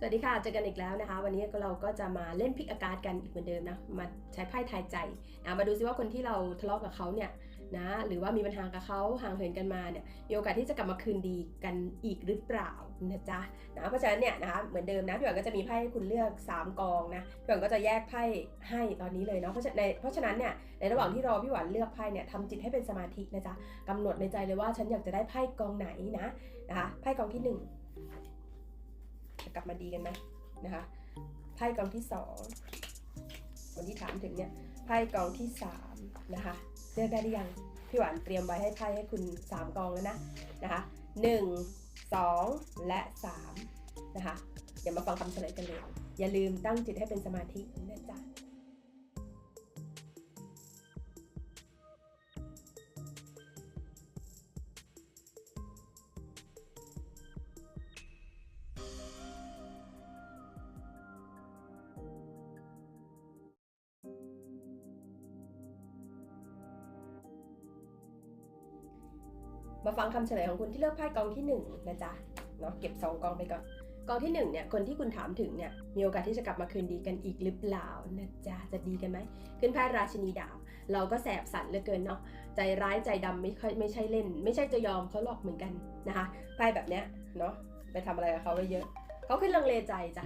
สวัสดีค่ะ เจอกันอีกแล้วนะคะ วันนี้เราก็จะมาเล่นพิกอาการกันอีกเหมือนเดิมนะ มาใช้ไพ่ทายใจนะมาดูซิว่าคนที่เราทะเลาะกับเขาเนี่ยนะ หรือว่ามีปัญหากับเขาห่างเหินกันมาเนี่ย มีโอกาสที่จะกลับมาคืนดีกันอีกหรือเปล่านะจ๊ะนะ เพราะฉะนั้นเนี่ยนะคะ เหมือนเดิมนะ พี่หวันก็จะมีไพ่ให้คุณเลือก 3 กองนะ พี่หวันก็จะแยกไพ่ให้ตอนนี้เลยเนาะ เพราะฉะนั้นในเพราะฉะนั้นเนี่ย ในระหว่างที่รอพี่หวันเลือกไพ่เนี่ยทำจิตให้เป็นสมาธินะจ๊ะกำหนดในใจเลยว่าฉันอยากจะได้ไพ่กองไหนนะ นะคะ ไพ่กองที่หนึ่ง กลับมาดีกันไหมนะคะไพ่กองที่สองคนที่ถามถึงเนี่ยไพ่กองที่สามนะคะเลือกได้หรือยังพี่หวานเตรียมไว้ให้ไพ่ให้คุณสามกองแล้วนะนะคะหนึ่งสองและสามนะคะเดี๋ยวมาฟังคำเฉลยกันเลย อย่าลืมตั้งจิตให้เป็นสมาธินะจ๊ะ มาฟังคำเฉลยของคุณที่เลือกไพ่กองที่หนึ่งนะจ๊ะเนาะเก็บสองกองไปก่อนกองที่หนึ่งเนี่ยคนที่คุณถามถึงเนี่ยมีโอกาสที่จะกลับมาคืนดีกันอีกหรือเปล่านะจ๊ะจะดีกันไหมขึ้นไพ่ราชินีดาบเราก็แสบสันเหลือเกินเนาะใจร้ายใจดำไม่ค่อยไม่ใช่เล่น ไม่ใช่จะยอมเขาหรอกเหมือนกันนะคะไพ่แบบเนี้ยเนาะไปทำอะไรกับเขาไว้เยอะเขาขึ้นลังเลใจจ้ะ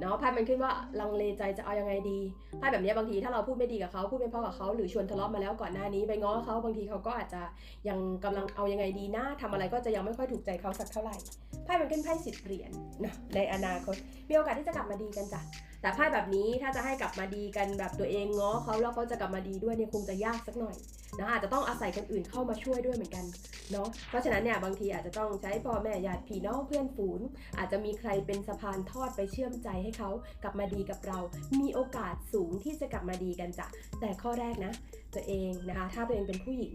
เนาะไพ่มันขึ้นว่าลังเลใจจะเอายังไงดีไพ่แบบนี้บางทีถ้าเราพูดไม่ดีกับเขาพูดไม่พราะกับเขาหรือชวนทะเลาะมาแล้วก่อนหน้านี้ไปง้อเขาบางทีเขาก็อาจจะยังกำลังเอายังไงดีนะทำอะไรก็จะยังไม่ค่อยถูกใจเขาสักเท่าไหร่ไพ่มันขึ้นไพ่สิบเหรียญนะในอนาคตมีโอกาสที่จะกลับมาดีกันจ้ะแต่ไพ่แบบนี้ถ้าจะให้กลับมาดีกันแบบตัวเองง้อเขาแล้วเขาจะกลับมาดีด้วยเนี่ยคงจะยากสักหน่อย นะอาจจะต้องอาศัยคนอื่นเข้ามาช่วยด้วยเหมือนกันเนาะเพราะฉะนั้นเนี่ยบางทีอาจจะต้องใช้พ่อแม่ญาติพี่น้องเพื่อนฝูงอาจจะมีใครเป็นสะพานทอดไปเชื่อมใจให้เขากลับมาดีกับเรา มีโอกาสสูงที่จะกลับมาดีกันจ้ะแต่ข้อแรกนะ ตัวเองนะคะ ถ้าตัวเองเป็นผู้หญิง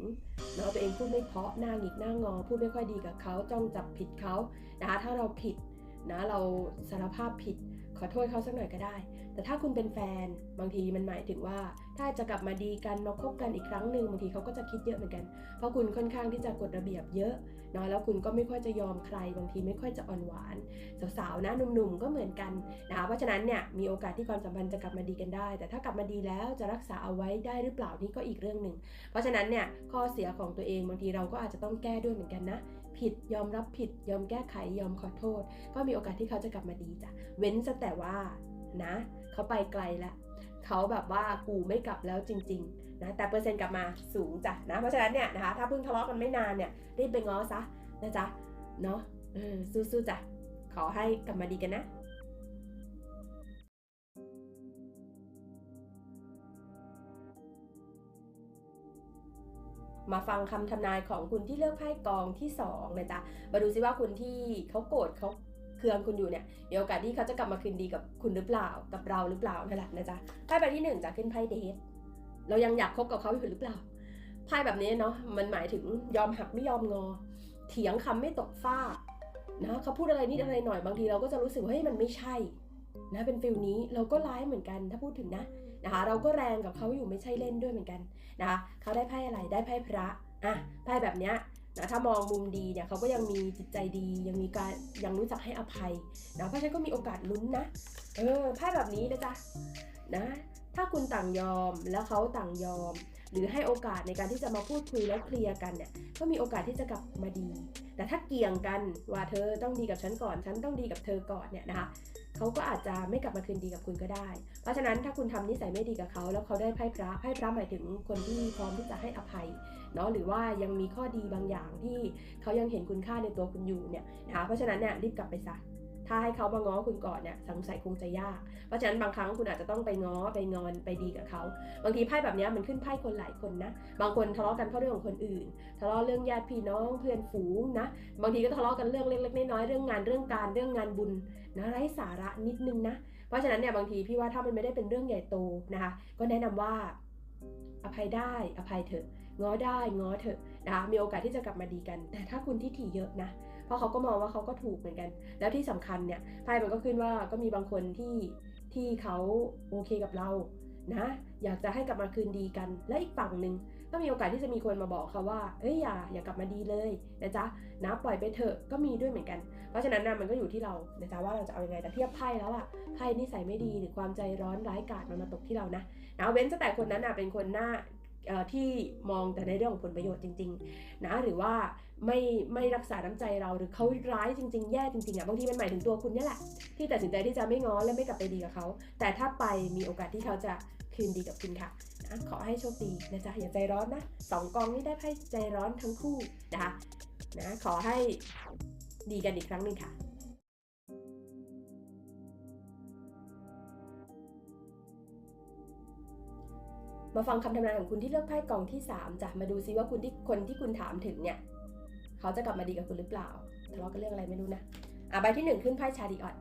เนาะตัวเองพูดไม่เพาะหน้าหงิกหน้างอพูดไม่ค่อยดีกับเขาจ้องจับผิดเขานะคะถ้าเราผิดนะเราสารภาพผิดขอโทษเขาสักหน่อยก็ได้ แต่ถ้าคุณเป็นแฟนบางทีมันหมายถึงว่า ถ้าจะกลับมาดีกันมาคบกันอีกครั้งหนึ่งบางทีเขาก็จะคิดเยอะเหมือนกัน เพราะคุณค่อนข้างที่จะกฎระเบียบเยอะเนาะแล้วคุณก็ไม่ค่อยจะยอมใคร บางทีไม่ค่อยจะอ่อนหวาน สาวๆนะหนุ่มๆก็เหมือนกันนะคะเพราะฉะนั้นเนี่ยมีโอกาสที่ความสัมพันธ์จะกลับมาดีกันได้ แต่ถ้ากลับมาดีแล้วจะรักษาเอาไว้ได้หรือเปล่านี่ก็อีกเรื่องหนึ่งเพราะฉะนั้นเนี่ยข้อเสียของตัวเองบางทีเราก็อาจจะต้องแก้ด้วยเหมือนกันนะผิดยอมรับผิดยอมแก้ไขยอมขอโทษ ก็มีโอกาสที่เขาจะกลับมาดีจ้ะเว้นแต่ว่านะ เขาไปไกลแล้วเขาแบบว่ากูไม่กลับแล้วจริง ๆ นะ แต่เปอร์เซ็นต์กลับมาสูงจ้ะนะ เพราะฉะนั้นเนี่ยนะคะ ถ้าเพิ่งทะเลาะกันไม่นานเนี่ยรีบไปง้อซะนะจ๊ะ เนาะสู้ๆจ้ะ ขอให้กลับมาดีกันนะมาฟังคำทำนายของคุณที่เลือกไพ่กองที่2นะจ๊ะ มาดูซิว่าคุณที่เขาโกรธเขา เคืองคุณอยู่เนี่ยมีโอกาสที่เขาจะกลับมาคืนดีกับคุณหรือเปล่ากับเราหรือเปล่านั่นแหละนะจ๊ะไพ่ใบที่หนึ่งจะขึ้นไพ่เดทเรายังอยากคบกับเขาอยู่หรือเปล่าไพ่แบบนี้เนาะมันหมายถึงยอมหักไม่ยอมงอ เถียงคำไม่ตกฟ้านะเขาพูดอะไรนิดอะไรหน่อยบางทีเราก็จะรู้สึกว่าเฮ้ยมันไม่ใช่นะเป็นฟิลนี้เราก็ร้ายเหมือนกันถ้าพูดถึงนะนะคะ เราก็แรงกับเขาอยู่ไม่ใช่เล่นด้วยเหมือนกันนะคะเขาได้ไพ่อะไรได้ไพ่พระอะไพ่แบบเนี้ย นะถ้ามองมุมดีเนี่ยเขาก็ยังมีจิตใจดี ยังมีการยังรู้จักให้อภัยนะเพราะฉะนั้นก็มีโอกาสลุ้นนะเออไพ่แบบนี้นะจ๊ะนะถ้าคุณต่างยอมแล้วเขาต่างยอม หรือให้โอกาสในการที่จะมาพูดคุยแล้วเคลียร์กันเนี่ยก็มีโอกาสที่จะกลับมาดี แต่ถ้าเกี่ยงกันว่าเธอต้องดีกับฉันก่อนฉันต้องดีกับเธอก่อนเนี่ยนะคะ เขาก็อาจจะไม่กลับมาคืนดีกับคุณก็ได้ เพราะฉะนั้นถ้าคุณทำนิสัยไม่ดีกับเขา แล้วเขาได้ไพ่พระไพ่พระหมายถึงคนที่พร้อมที่จะให้อภัยเนาะหรือว่ายังมีข้อดีบางอย่างที่เขายังเห็นคุณค่าในตัวคุณอยู่เนี่ยนะคะเพราะฉะนั้นเนี่ยรีบกลับไปซะ ถ้าให้เขามาง้อคุณก่อนเนี่ยสงสัยคงจะยาก เพราะฉะนั้นบางครั้งคุณอาจจะต้องไปง้อไปงอนไปดีกับเขา บางทีไพ่แบบนี้มันขึ้นไพ่คนหลายคนนะ บางคนทะเลาะกันเพราะเรื่องของคนอื่น ทะเลาะเรื่องญาติพี่น้องเพื่อนฝูงนะ บางทีก็ทะเลาะกันเรื่องเล็กๆน้อยๆเรื่องงานเรื่องการเรื่องงานบุญนะไร้สาระนิดนึงนะ เพราะฉะนั้นเนี่ยบางทีพี่ว่าถ้ามันไม่ได้เป็นเรื่องใหญ่โตนะคะ ก็แนะนำว่าอภัยได้อภัยเถอะง้อได้ง้อเถอะนะคะมีโอกาสที่จะกลับมาดีกัน แต่ถ้าคุณที่ถี่เยอะนะ เพราะเขาก็มองว่าเขาก็ถูกเหมือนกัน แล้วที่สำคัญเนี่ยไพ่มันก็ขึ้นว่าก็มีบางคนที่ที่เขาโอเคกับเรานะอยากจะให้กลับมาคืนดีกัน และอีกฝั่งหนึ่งก็มีโอกาสที่จะมีคนมาบอกเขาว่าเอ้ยอย่าอย่ากลับมาดีเลยนะจ๊ะนะปล่อยไปเถอะก็มีด้วยเหมือนกัน เพราะฉะนั้นนะมันก็อยู่ที่เรานะจ๊ะว่าเราจะเอายังไงแต่เทียบไพ่แล้วอะไพ่นิสัยไม่ดีหรือความใจร้อนร้ายกาจมันมาตกที่เรานะนะเว้นแต่คนนั้นนะเป็นคนหน้า ที่มองแต่ในเรื่องของผลประโยชน์จริง ๆ นะหรือว่าไม่ไม่รักษาน้ำใจเราหรือเขาร้ายจริง ๆ แย่จริงๆอะบางทีมันหมายถึงตัวคุณนี่แหละ ที่ตัดสินใจที่จะไม่ง้อและไม่กลับไปดีกับเขา แต่ถ้าไปมีโอกาสที่เขาจะคืนดีกับคุณค่ะนะขอให้โชคดีนะจ๊ะอย่าใจร้อนนะสองกองนี้ได้ไพ่ใจร้อนทั้งคู่นะคะนะขอให้ดีกันอีกครั้งหนึ่งค่ะ มาฟังคำทำนายของคุณที่เลือกไพ่กองที่3จ้ะมาดูซิว่าคุณที่คนที่คุณถามถึงเนี่ย เขาจะกลับมาดีกับคุณหรือเปล่าทะเลาะกันเรื่องอะไรไม่รู้นะอะใบที่หนึ่งขึ้นไพ่ชาดีออด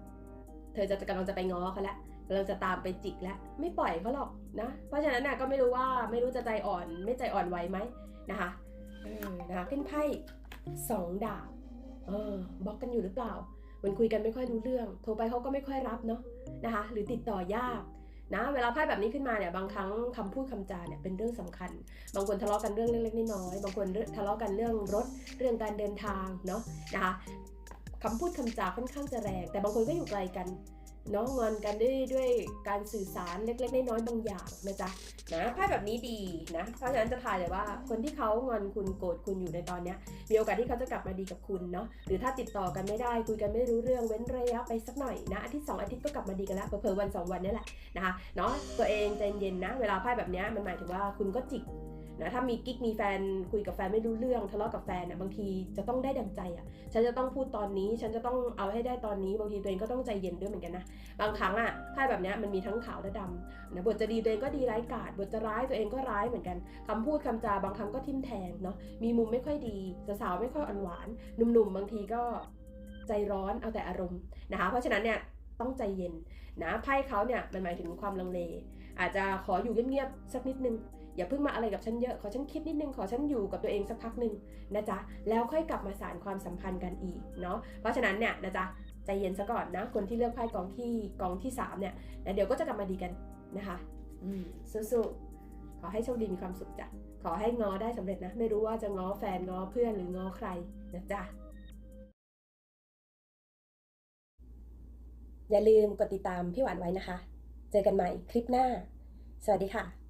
เธอจะกำลังจะไปง้อเขาแล้วกำลังจะตามไปจิกแล้วไม่ปล่อยเขาหรอกนะ เพราะฉะนั้นน่ะก็ไม่รู้ว่าไม่รู้จะใจอ่อนไม่ใจอ่อนไหวไหมนะคะเออนะคะขึ้นไพ่สองดาบเออบล็อกกันอยู่หรือเปล่ามือนคุยกันไม่ค่อยรู้เรื่อง โทรไปเขาก็ไม่ค่อยรับเนาะนะคะ หรือติดต่อยาก นะเวลาไพ่แบบนี้ขึ้นมาเนี่ยบางครั้งคำพูดคำจาเนี่ยเป็นเรื่องสำคัญ บางคนทะเลาะกันเรื่องเล็กๆน้อยๆบางคนทะเลาะกันเรื่องรถเรื่องการเดินทางเนาะนะคะคำพูดคำจาค่อนข้างจะแรง แต่บางคนก็อยู่ไกลกัน เนาะงอนกันด้วยด้วยการสื่อสารเล็กๆน้อยๆบางอย่างนะจ๊ะนะไพ่แบบนี้ดีนะเพราะฉะนั้นจะทายเลยว่าคนที่เขางอนคุณโกรธคุณอยู่ในตอนเนี้ยมีโอกาสที่เขาจะกลับมาดีกับคุณเนาะหรือถ้าติดต่อกันไม่ได้คุยกันไม่รู้เรื่องเว้นระยะไปสักหน่อยนะอาทิตย์สองอาทิตย์ก็กลับมาดีกันแล้วเผลอๆวันสองวันนี่แหละนะคะเนาะตัวเองใจเย็นนะ เวลาไพ่แบบนี้มันหมายถึงว่าคุณก็จิก นะถ้ามีกิ๊กมีแฟนคุยกับแฟนไม่รู้เรื่องทะเลาะกับแฟนน่ะบางทีจะต้องได้ดังใจอะฉันจะต้องพูดตอนนี้ ฉันจะต้องเอาให้ได้ตอนนี้บางทีตัวเองก็ต้องใจเย็นด้วยเหมือนกันนะบางครั้งอะไพ่แบบเนี้ยมันมีทั้งขาวและดำนะบทจะดีตัวเองก็ดีร้ายกาจบทจะร้ายตัวเองก็ร้ายเหมือนกันคำพูดคำจาบางครั้งก็ทิ่มแทงเนาะมีมุมไม่ค่อยดีสาวไม่ค่อยอ่อนหวานหนุ่มๆบางทีก็ใจร้อนเอาแต่อารมณ์นะคะ เพราะฉะนั้นเนี่ยต้องใจเย็นนะไพ่เขาเนี่ยมันหมายถึงความลังเล อาจจะขออยู่เงียบๆสักนิดนึง อย่าเพิ่งมาอะไรกับฉันเยอะขอฉันคิดนิดนึงขอฉันอยู่กับตัวเองสักพักหนึ่งนะจ๊ะแล้วค่อยกลับมาสานความสัมพันธ์กันอีกเนาะเพราะฉะนั้นเนี่ยนะจ๊ะใจเย็นซะก่อนนะคนที่เลือกไพ่กองที่กองที่สามเนี่ยนะเดี๋ยวก็จะกลับมาดีกันนะคะอืมสู้ๆขอให้โชคดีมีความสุขจ้ะขอให้ง้อได้สำเร็จนะไม่รู้ว่าจะง้อแฟนง้อเพื่อนหรือง้อใครนะจ๊ะอย่าลืมกดติดตามพี่หวานไว้นะคะ เจอกันใหม่คลิปหน้า สวัสดีค่ะ